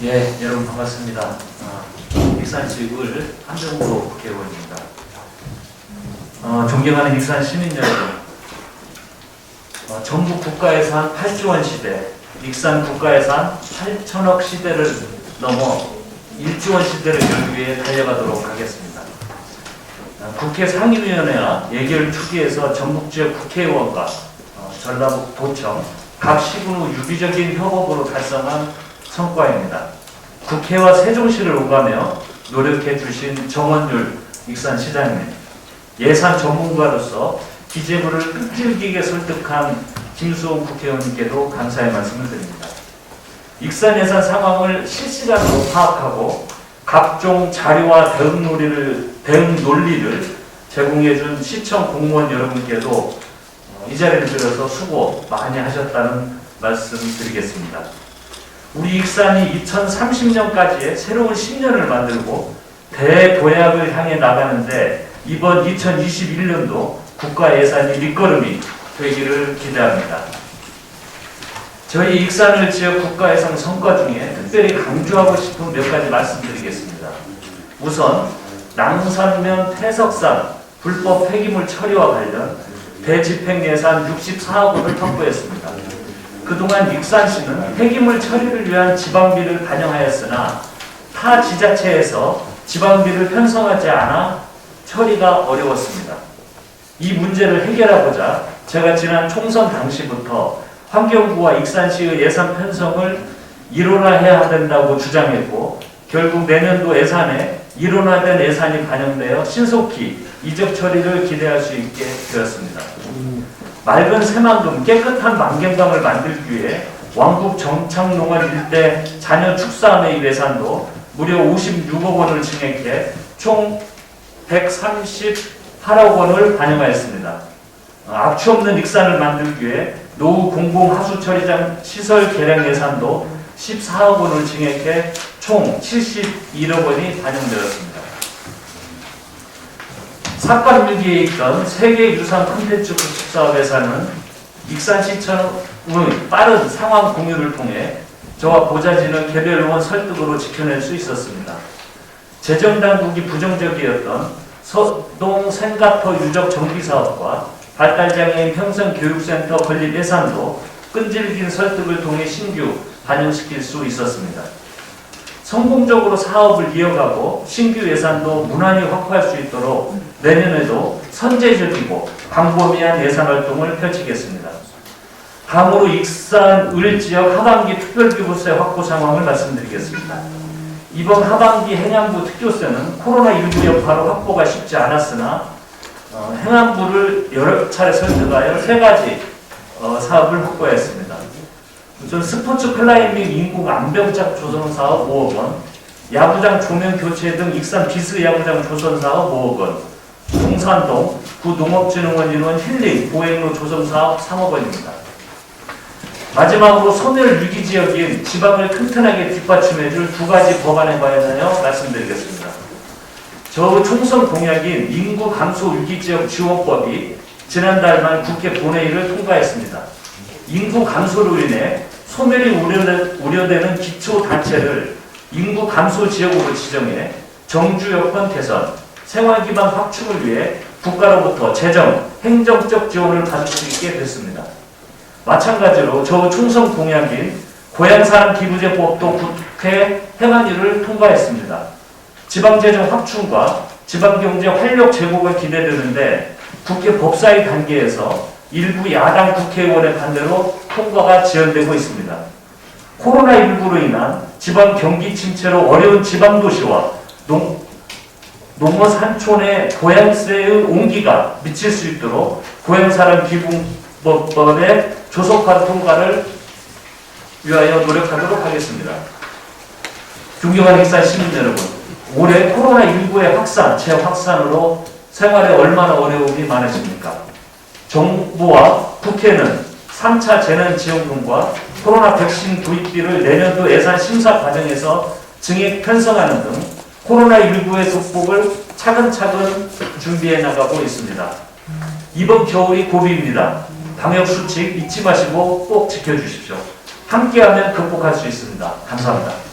예, 여러분 반갑습니다. 어, 익산지구를 한정으로 국회의원입니다. 어, 존경하는 익산 시민 여러분, 어, 전국 국가예산 8조 원 시대, 익산 국가예산 8천억 시대를 넘어 1조 원 시대를 열기 위해 달려가도록 하겠습니다. 어, 국회 상임위원회와 예결 투기에서 전국 지역 국회의원과 어, 전라북 도청 각 시군 유기적인 협업으로 달성한 성과입니다. 국회와 세종시를 오가며 노력해 주신 정원율 익산시장님, 예산 전문가로서 기재부를 끈질기게 설득한 김수홍 국회의원님께도 감사의 말씀을 드립니다. 익산 예산 상황을 실시간으로 파악하고 각종 자료와 대응 논리를, 대응 논리를 제공해준 시청 공무원 여러분께도 어, 이 자리를 빌어서 수고 많이 하셨다는 말씀 드리겠습니다. 우리 익산이 2030년까지의 새로운 10년을 만들고 대도약을 향해 나가는데 이번 2021년도 국가 예산이 밑거름이 되기를 기대합니다. 저희 익산을 지역 국가 예산 성과 중에 특별히 강조하고 싶은 몇 가지 말씀드리겠습니다. 우선 낭산면 태석산 불법 폐기물 처리와 관련 대집행 예산 64억 원을 확보했습니다. 그동안 익산시는 폐기물 처리를 위한 지방비를 반영하였으나 타 지자체에서 지방비를 편성하지 않아 처리가 어려웠습니다. 이 문제를 해결하고자 제가 지난 총선 당시부터 환경부와 익산시의 예산 편성을 일원화해야 된다고 주장했고 결국 내년도 예산에 일원화된 예산이 반영되어 신속히 이적 처리를 기대할 수 있게 되었습니다. 맑은 새만금 깨끗한 만경강을 만들기 위해 왕국 정창농원 일대 자녀 축사함의 예산도 무려 56억 원을 증액해 총 138억 원을 반영하였습니다. 어, 악취 없는 익산을 만들기 위해 노후 공공 하수 처리장 시설 개량 예산도 14억 원을 증액해 총 71억 원이 반영되었습니다. 사건 일기에 있던 세계유산 콘텐츠 구축 사업 예산은 익산시청의 빠른 상황 공유를 통해 저와 보좌진을 개별 의원 설득으로 지켜낼 수 있었습니다. 재정당국이 부정적이었던 서동 생가터 유적 정비 사업과 발달장애인 평생교육센터 건립 예산도 끈질긴 설득을 통해 신규 반영시킬 수 있었습니다. 성공적으로 사업을 이어가고 신규 예산도 무난히 확보할 수 있도록 내년에도 선제적이고 광범위한 예산 활동을 펼치겠습니다. 다음으로 익산 을 지역 하반기 특별기부세 확보 상황을 말씀드리겠습니다. 이번 하반기 행안부 특교세는 코로나19 여파로 확보가 쉽지 않았으나 어, 행안부를 여러 차례 설득하여 세 가지 어, 사업을 확보했습니다. 우선 스포츠 클라이밍 인공 안병작 조성 사업 5억 원, 야구장 조명 교체 등 익산 비스 야구장 조성 사업 5억 원, 동산동 구농업진흥원 인원 힐링 보행로 조성 사업 3억 원입니다. 마지막으로 소멸 위기 지역인 지방을 튼튼하게 뒷받침해줄 두 가지 법안에 관하여 말씀드리겠습니다. 저 총선 공약인 인구 감소 위기 지역 지원법이 지난달 말 국회 본회의를 통과했습니다. 인구 감소로 인해 소멸이 우려되, 우려되는 기초 단체를 인구 감소 지역으로 지정해 정주 여건 개선, 생활 기반 확충을 위해 국가로부터 재정, 행정적 지원을 받을 수 있게 됐습니다. 마찬가지로 저 총선 공약인 고향사람 기부제법도 국회 행안위를 통과했습니다. 지방재정 확충과 지방경제 활력 제고가 기대되는데 국회 법사위 단계에서 일부 야당 국회의원의 반대로 통과가 지연되고 있습니다. 코로나19로 인한 지방 경기 침체로 어려운 지방도시와 농, 농어 산촌의 고향세의 온기가 미칠 수 있도록 고향사람 기부법의 조속한 통과를 위하여 노력하도록 하겠습니다. 존경하는 익산 시민 여러분, 올해 코로나19의 확산, 재확산으로 생활에 얼마나 어려움이 많으십니까? 정부와 국회는 3차 재난지원금과 코로나 백신 도입비를 내년도 예산 심사 과정에서 증액 편성하는 등 코로나19의 극복을 차근차근 준비해 나가고 있습니다. 이번 겨울이 고비입니다. 방역 수칙 잊지 마시고 꼭 지켜주십시오. 함께하면 극복할 수 있습니다. 감사합니다.